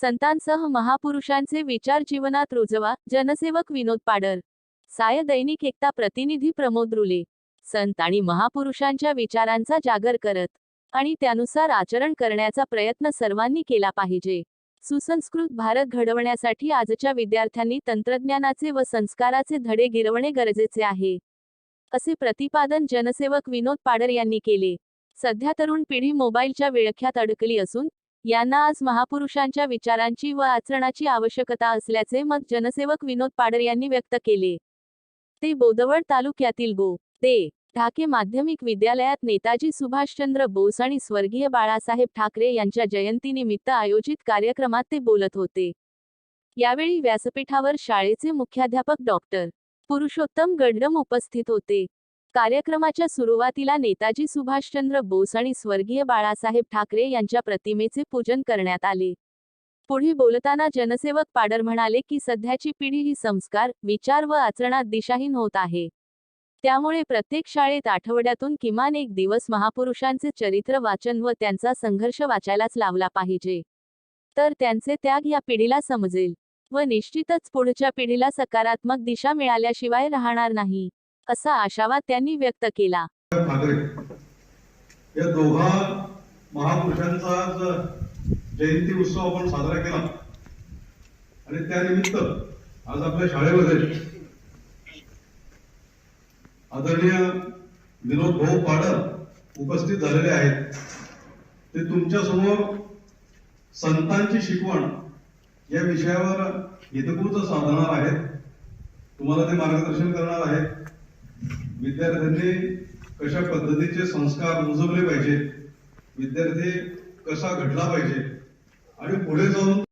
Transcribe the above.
संतांसह महापुरुषांचे विचार जीवनात रुजवा जनसेवक विनोद पाडर. साय दैनिक एकता प्रतिनिधी प्रमोद रुले. संत आणि महापुरुषांच्या विचारांचा जागर करत आणि त्यानुसार आचरण करण्याचा प्रयत्न सर्वांनी केला पाहिजे. सुसंस्कृत भारत घडवण्यासाठी आजच्या विद्यार्थ्यांनी तंत्रज्ञानाचे व संस्काराचे धडे गिरवणे गरजेचे आहे. असे प्रतिपादन जनसेवक विनोद पाडर यांनी केले. सध्या तरुण पिढी मोबाईलच्या विळख्यात अडकली असून यांना आज महापुरुषांच्या विचारांची व आचरणाची आवश्यकता असल्याचे मत जनसेवक विनोद पाडर यांनी व्यक्त केले. ते बोदवड तालुक्यातील गो ते ढाके माध्यमिक विद्यालयात नेताजी सुभाषचंद्र बोस आणि स्वर्गीय बाळासाहेब ठाकरे यांच्या जयंतीनिमित्त आयोजित कार्यक्रमात ते बोलत होते. यावेळी व्यासपीठावर शाळेचे मुख्याध्यापक डॉक्टर. पुरुषोत्तम गडडम उपस्थित होते. कार्यक्रमाच्या सुरुवातीला नेताजी सुभाषचंद्र बोस आणि स्वर्गीय बाळासाहेब ठाकरे यांच्या प्रतिमेचे पूजन करण्यात आले. पुढे बोलताना जनसेवक पाडर म्हणाले की सध्याची पिढी ही संस्कार विचार व आचरणात दिशाहीन होत आहे. त्यामुळे प्रत्येक शाळेत आठवड्यातून किमान एक दिवस महापुरुषांचे चरित्र वाचन व त्यांचा संघर्ष वाचायलाच लावला पाहिजे. तर त्यांचे त्याग या पिढीला समजेल. व निश्चितच पुढच्या पिढीला सकारात्मक दिशा मिळाल्याशिवाय राहणार नाही असा आशावाद त्यांनी व्यक्त केला. या दोघा महापुरुषांचा जयंती उत्सव आपण साजरा केला. आणि त्यानिमित्त आज आपल्या शाळेमध्ये आदरणीय विनोद भाऊ पाडर उपस्थित झालेले आहेत. ते तुमच्यासमोर संतांची शिकवण या विषयावर हितगुज साधणार आहेत. तुम्हाला ते मार्गदर्शन करणार आहेत. विद्यार्थ्यांनी कशा पद्धतीचे संस्कार रुजवले पाहिजे विद्यार्थी कसा घडला पाहिजे? आणि पुढे जाऊन